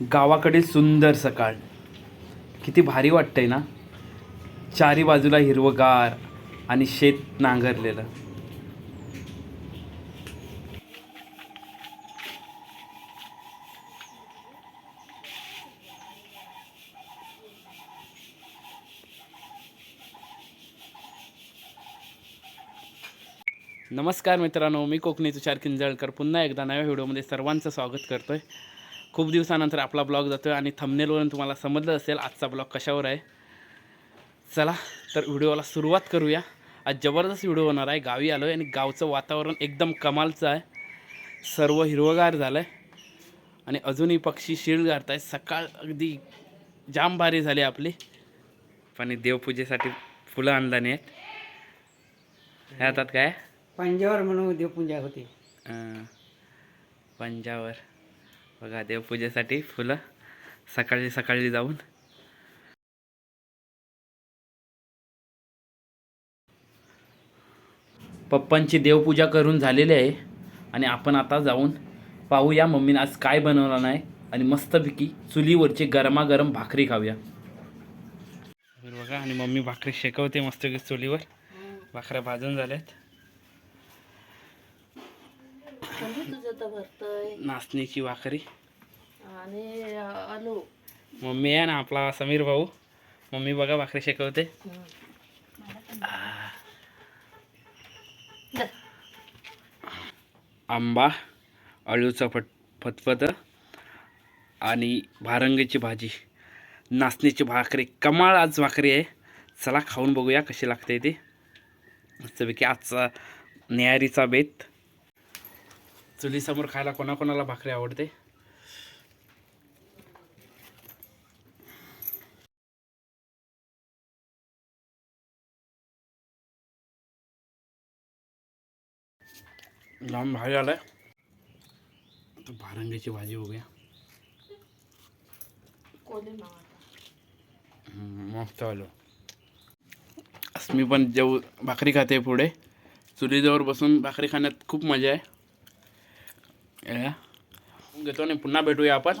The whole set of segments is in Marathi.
गावाकडील सुंदर सकाळ. किती भारी वाटतंय ना? चारी बाजूला हिरवगार आणि शेत नांगरलेलं. नमस्कार मित्रांनो मी कोकणी तुषार किंजळकर. पुन्हा एकदा नव्या व्हिडिओमध्ये सर्वांचं स्वागत करतोय. खूप दिवसानंतर आपला ब्लॉग जातोय आणि थंबनेलवरून तुम्हाला समजलं असेल आजचा ब्लॉग कशावर आहे. चला तर व्हिडिओला सुरुवात करूया. आज जबरदस्त व्हिडिओ होणार आहे. गावी आलो आहे आणि गावचं वातावरण एकदम कमालचं आहे. सर्व हिरवगार झालं आहे आणि अजूनही पक्षी शिळ गारत आहेत सकाळ अगदी जाम भारी झाली आपली. पण देवपूजेसाठी फुलं आणलं नाही आहेत ह्या हातात काय? पंजावर म्हणून देवपूजा होती. पंजावर. बघा देवपूजेसाठी फुलं सकाळी सकाळी जाऊन. पप्पांची देवपूजा करून झालेली आहे आणि आपण आता जाऊन पाहूया मम्मीने आज काय बनवलं नाही आणि मस्तपैकी चुलीवरची गरमागरम भाकरी खाऊया. बघा आणि मम्मी भाकरी शेकवते मस्तपैकी चुलीवर. भाकऱ्या भाजून झाल्यात. नाचणीची भाकरी. आणि आलू. मम्मी आहे ना आपला समीर भाऊ. मम्मी बघा भाकरी शेकवते. आंबा अळूचं फट फतफत आणि भारंगीची भाजी. नाचणीची भाकरी कमाळ आज भाकरी आहे. चला खाऊन बघूया कशी लागते ती. मस्तपैकी आजचा न्याहारीचा बेत. चुलीसमोर खायला कोणाकोणाला भाकरी आवडते? लांब भाजी आलाय. तर भारंगीची भाजी बघूया. मस्त आलो. मी पण जेव भाकरी खाते पुढे. चुलीजवळ बसून भाकरी खाण्यात खूप मजा आहे. घेतो आणि पुन्हा भेटूया आपण.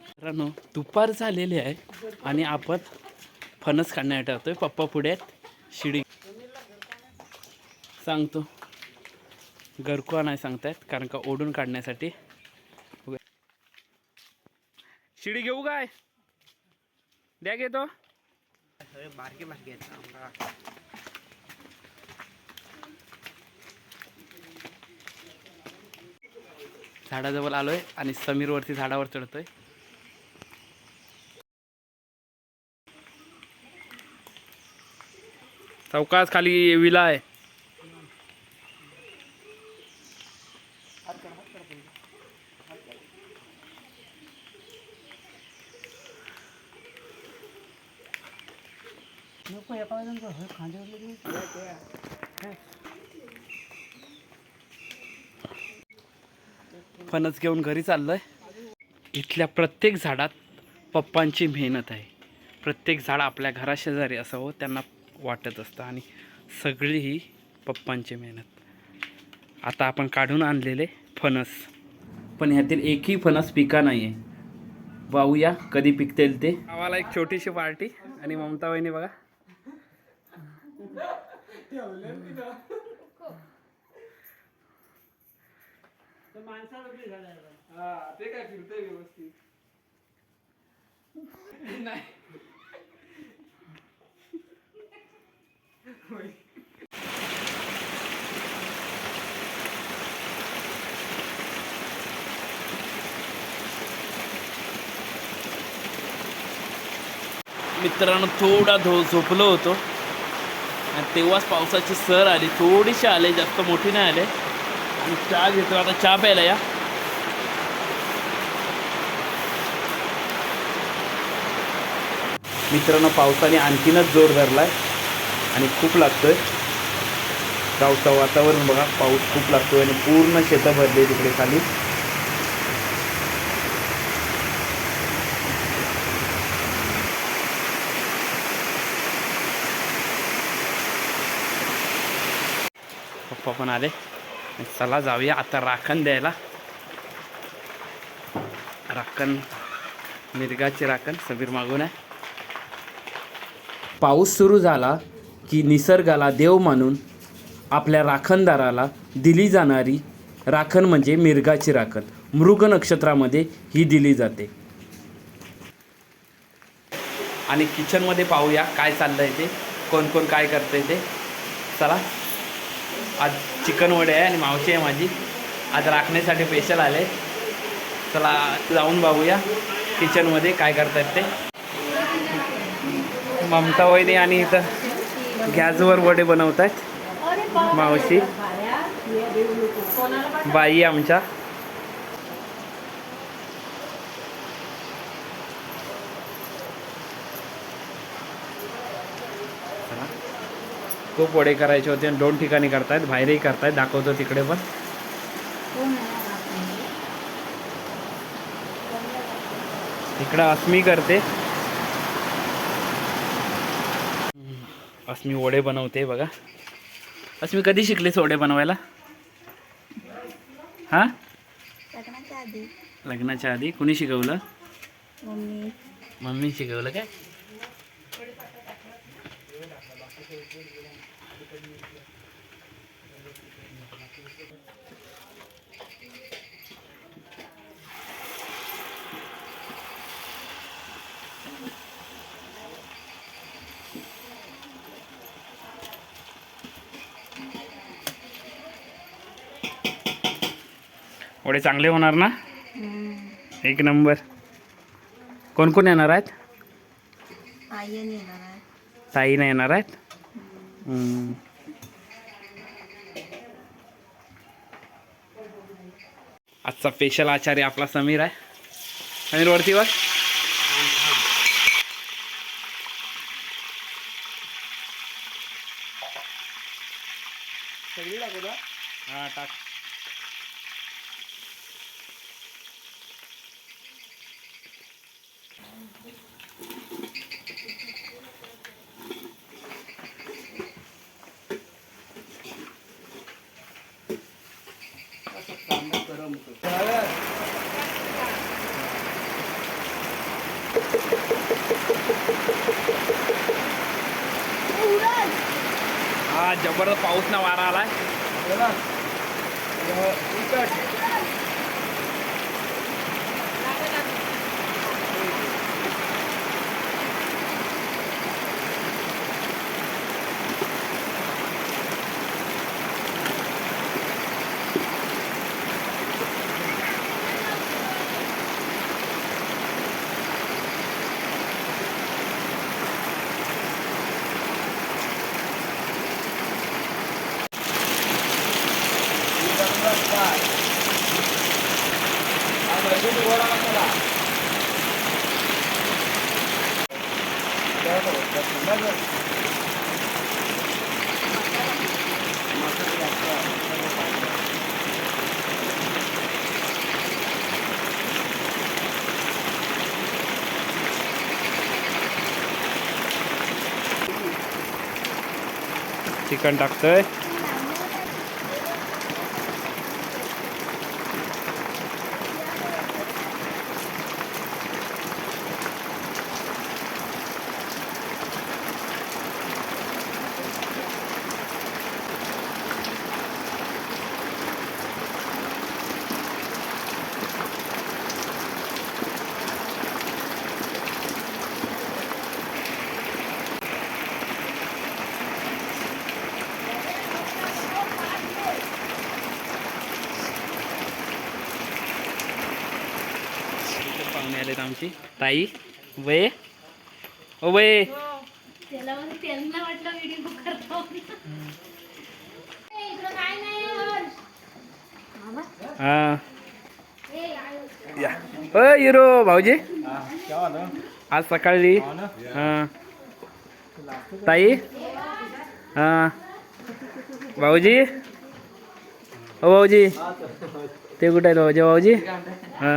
मित्रांनो दुपार झालेली आहे आणि आपण फणस काढण्यात येतोय पप्पा पुढे आहेत. शिडी. सांगतो. घरको नाही सांगतायत कारण का ओढून काढण्यासाठी शिडी घेऊ काय? द्या घेतो बारके बारके झाडाजवळ आलोय आणि समीरवरती झाडावर चढतोय. चौकास खाली विला आहे. नको एका वाजून खांद्यावर फणस घेऊन घरी चाललोय. इथल्या प्रत्येक झाडात पप्पांची मेहनत आहे. प्रत्येक झाड आपल्या घराशेजारी असावं त्यांना वाटत असतं आणि सगळी ही पप्पांची मेहनत. आता आपण काढून आणलेले फणस. पण ह्यातील एकही फणस पिका नाही आहे पाहूया कधी पिकतील ते? गावाला एक छोटीशी पार्टी आणि ममता वहिनी बघा. ते काय फिरतंय व्यवस्थित. नाही. मित्रांनो थोडा धो झोपलो होतो. तेव्हाच पावसाची सर आली. थोडीशी आले जास्त मोठी नाही आले. आणि चहा घेतला आता चहा प्यायला या. मित्रांनो पावसाने आणखीनच जोर धरलाय आणि खूप लागतोय. गावचं वातावरण बघा पाऊस खूप लागतोय आणि पूर्ण शेतं भरली तिकडे खाली. पप्पा पण आले. चला जाऊया आता राखण द्यायला. राखण मिरगाची राखण सबीर मागून आहे. पाऊस सुरू झाला की निसर्गाला देव मानून आपल्या राखणदाराला दिली जाणारी राखण म्हणजे मिरगाची राखण. मृग नक्षत्रामध्ये ही दिली जाते. आणि किचनमध्ये पाहूया काय चाललंय ते कोण कोण काय करतंय ते. चला. आज चिकन वडे आहे आणि मावशी आहे माझी. आज राखण्यासाठी स्पेशल आले. चला जाऊन बघूया किचनमध्ये काय करतायत ते. ममता वहिनी आणि इथं गॅसवर वडे बनवत आहेत मावशी. बाई आमच्या. खूप वडे करायचे होते आणि दोन ठिकाणी करतायत बाहेरही करतायत. दाखवतो तिकडे पण. इकडं अस्मी करते. अस्मी वडे बनवते बघा. अस्मी कधी शिकलीस वडे बनवायला? हा? लग्नाच्या आधी. लग्नाच्या आधी? कुणी शिकवलं? मम्मी. मम्मी शिकवलं काय? वडे चांगले होणार ना? एक नंबर. कोण कोण येणार आहेत? आयन येणार आहे ताई नाही येणार आहेत. आजचा स्पेशल आचार्य आपला समीर आहे. समीर वरती वर. हा टाक. जबरदस्त पाऊस ना वारा आलाय. चिकन टाकतोय आलेत आमची. ताई वय. ओ वय. त्याला त्यांना वाटलं व्हिडिओ करतो. हा. या. अ हिरो भाऊजी. आज सकाळी. हा. ताई. हा. भाऊजी. ओ भाऊजी. ते कुठे आहेत भाऊजी? भाऊजी? हा.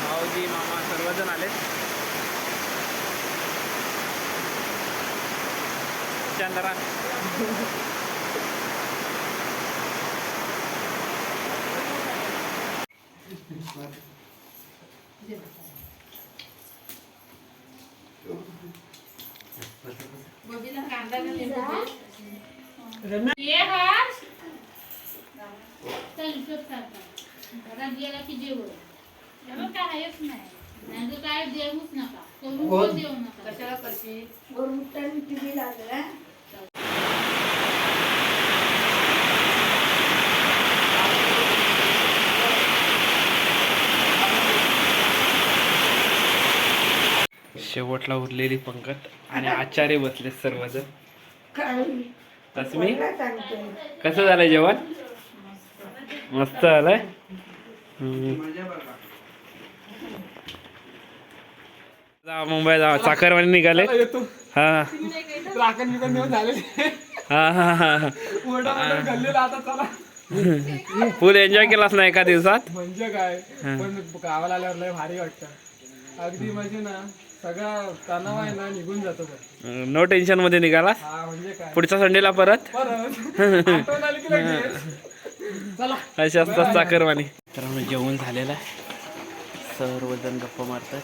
भाऊजी मामा सर्वजण आले. चंद्रा ये हा चल इथंच करता. घरात गेला की जेव एवढं काय आहेच नाही. नाही तर काय देऊच नका. करून पण देऊ नका. कशाला शेवटला उरलेली पंकत आणि आचार्य बसले सर्वजण. तस्मी कसं झालंय जेवण? मस्त झालंय. जा मुंबई जा. चाकरवाणी निघाले. हा. राखण बिकन नेऊन झाले. हा हा हा. गल्लीला आता चला. फुल एन्जॉय केलास ना एका दिवसात? म्हणजे काय? पण गावाला आल्यावर लय भारी वाटतं. अगदी म्हणजे ना सगळा तणाव आहे ना निघून जातो पण नो टेन्शनमध्ये निघालास हा म्हणजे काय? पुढच्या संडेला परत? परत. आठवण आली की लगेच. चला. असे असतात चाकरवाणी तर आम्ही जेवण झालेलं आहे. सर्वजण गप्पा मारतात.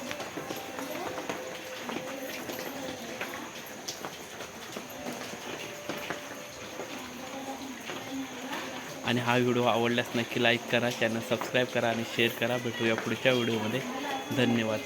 आणि हा व्हिडिओ आवडल्यास नक्की लाईक करा चॅनल सबस्क्राईब करा आणि शेअर करा. भेटूया पुढच्या व्हिडिओमध्ये. धन्यवाद.